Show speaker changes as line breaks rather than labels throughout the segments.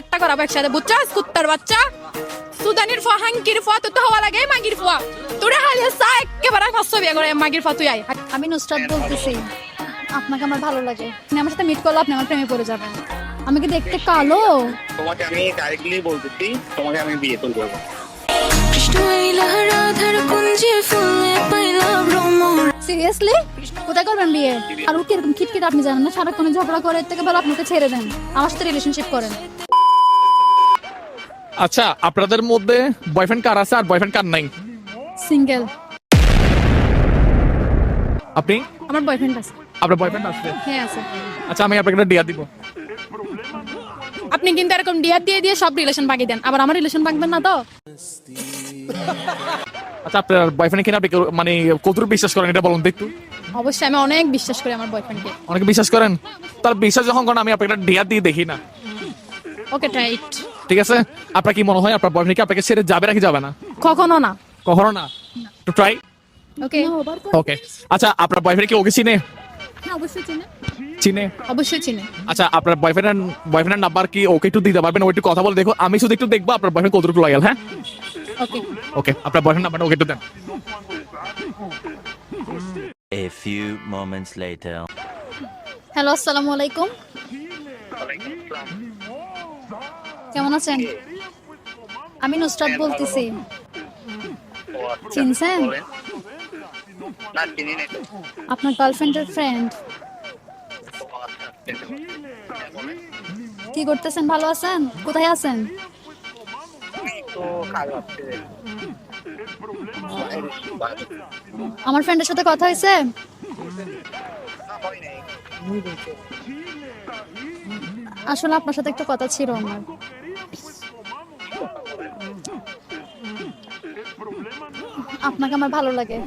চারটা করাবো একসাথে বুঝছাস কুত্তার বাচ্চা। সুদানির ফা হাঙ্কির ফা তো তো হওয়া লাগে মাগির ফা তোরা হালিয়া সা একেবারে পাঁচশো বিয়ে করে মাগির ফা তুই আয়।
আমি নুসরাত বলতেছি আপনাকে আমার ভালো লাগে। আপনি আমার সাথে মিট করলে আপনি আমার প্রেমে পড়ে যাবেন। আমি কি দেখতে কালো?
তোমাকে আমি ডাইরেক্টলি বলতেছি তোমাকে আমি বিয়ে করে
কৃষ্ণ আইলা রাধার কুঞ্জে ফুলে পাইলা ভ্রমর
সিরিয়াসলি কোথায় করবেন বিয়ে? আর ও কীরকম খিটখিট আপনি জানেন না? সারাক্ষণ ঝগড়া করে এর থেকে ভালো আপনাকে ছেড়ে দেন। আমার সাথে রিলেশনশিপ করেন।
আচ্ছা আপনাদের মধ্যে বয়ফ্রেন্ড কার আছে আর বয়ফ্রেন্ড কার নাই?
সিঙ্গেল
আপনি?
আমার বয়ফ্রেন্ড আছে।
আপনার বয়ফ্রেন্ড আছে?
হ্যাঁ আছে।
আচ্ছা আমি আপনাকে একটা ডিয়া দিব।
আপনি কিন্তু এরকম ডিয়ার দিয়ে দিয়ে সব রিলেশন বাগিয়ে দেন। আবার আমার রিলেশন বাগবেন না তো?
আচ্ছা আপনার বয়ফ্রেন্ড কিনা আপনি মানে কতটুকু বিশ্বাস করেন? এটা বলুন তো একটু।
অবশ্যই আমি অনেক বিশ্বাস করি আমার বয়ফ্রেন্ডকে
অনেকে বিশ্বাস করেন? তার বিশ্বাস যখন করেন আমি আপনাকে একটা ডিয়া দিয়ে দেখি না।
ওকে টাইট
ঠিক আছে? আপনার কি মনে হয় আপনার বয়ফ্রেন্ড কি আপনাকে ছেড়ে যাবে নাকি যাবে না?
কখনো না।
কখনো না? তো ট্রাই
ওকে
ওকে আচ্ছা আপনার বয়ফ্রেন্ড কি ওকে চিনে?
হ্যাঁ অবশ্যই চিনে।
চিনে?
অবশ্যই চিনি।
আচ্ছা আপনার বয়ফ্রেন্ড বয়ফ্রেন্ডের নাম্বার কি ওকে একটু দিতে পারবেন? ও একটু কথা বলে দেখো। আমি শুধু একটু দেখব আপনার বয়ফ্রেন্ড কতটুকু লয়াল হ্যাঁ?
ওকে
ওকে আপনার বয়ফ্রেন্ড নাম্বারটা ওকে একটু দেন।
A few moments later.
Hello আসসালামু আলাইকুম কেমন আছেন আমি নুসরাত বলতেছি চিনছেন আপনার গার্লফ্রেন্ডের ফ্রেন্ড। কি করতেছেন ভালো আছেন কোথায় আছেন। আমার ফ্রেন্ডের সাথে কথা হয়েছে
হয়।
আসলে আপনার সাথে একটা কথা ছিল আমার। আপনাকে আমার ভালো লাগে।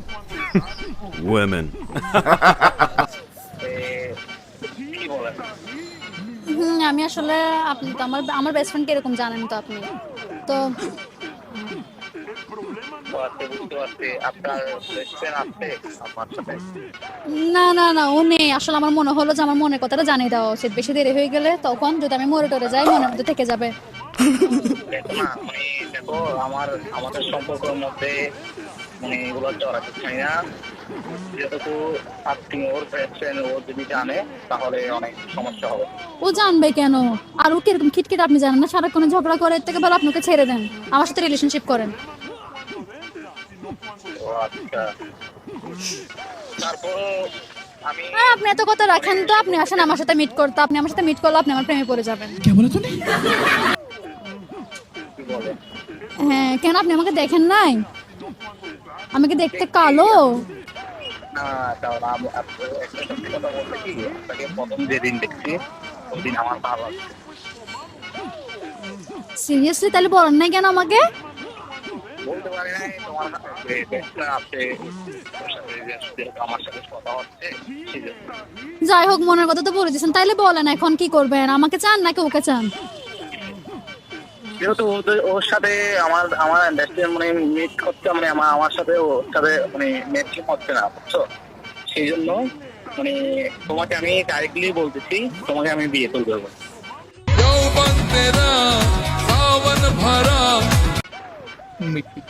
Women.
আমি আসলে আপনি তো আমার আমার বেস্ট ফ্রেন্ড কীরকম জানেন তো আপনি। তো
ও বুঝতে পারছি। আপনার best আছে? আমার সাথে?
না না না ও নেই। আসলে আমার মনে হলো যে আমার মনের কথাটা জানিয়ে দেওয়া উচিত। বেশি দেরি হয়ে গেলে তখন যদি আমি মরে টরে যাই মনের মধ্যে থেকে যাবে।
দেখো না, মানে দেখো, আমার আমাদের সম্পর্কের মধ্যে মানে এগুলো চাই না। যেটুকু আপনি ওর ফ্রেন্ড ও যদি জানে তাহলে অনেক সমস্যা হবে।
ও জানবে কেন? আর ও কীরকম খিটখিট আপনি জানেন না? সারাক্ষণ ঝগড়া করে এর থেকে ভালো আপনাকে ছেড়ে দেন। আমার সাথে রিলেশনশিপ করেন।
আমি
আর আপনি এত কথা রাখেন তো আপনি আসেন আমার সাথে মিট করতে। আপনি আমার সাথে মিট করলে আপনি আমার প্রেমে পড়ে যাবেন।
কি বলে
হ্যাঁ কেন আপনি আমাকে দেখেন নাই? আমাকে দেখতে কালো?
আমি
সিরিয়াসলি তাহলে বলেন নাই কেন আমাকে?
বলতে পারি নাই তোমার ব্যবসা আছে ওর সাথে যে যেহেতু আমার সাথে কথা হচ্ছে
যাই হোক মনের কথা তো বলে দিয়েছেন। তাইলে বলেন এখন কি করবেন? আমাকে চান নাকি ওকে চান?
যেহেতু ওদের ওর সাথে আমার আমার আন্ডারস্ট্যান্ড মানে মিট হচ্ছে মানে আমার আমার সাথে ওর সাথে মানে ম্যাচিং হচ্ছে না বুঝছ? সেই জন্য মানে তোমাকে আমি ডাইরেক্টলি বলতেছি তোমাকে আমি বিয়ে করে দেবো।
mais...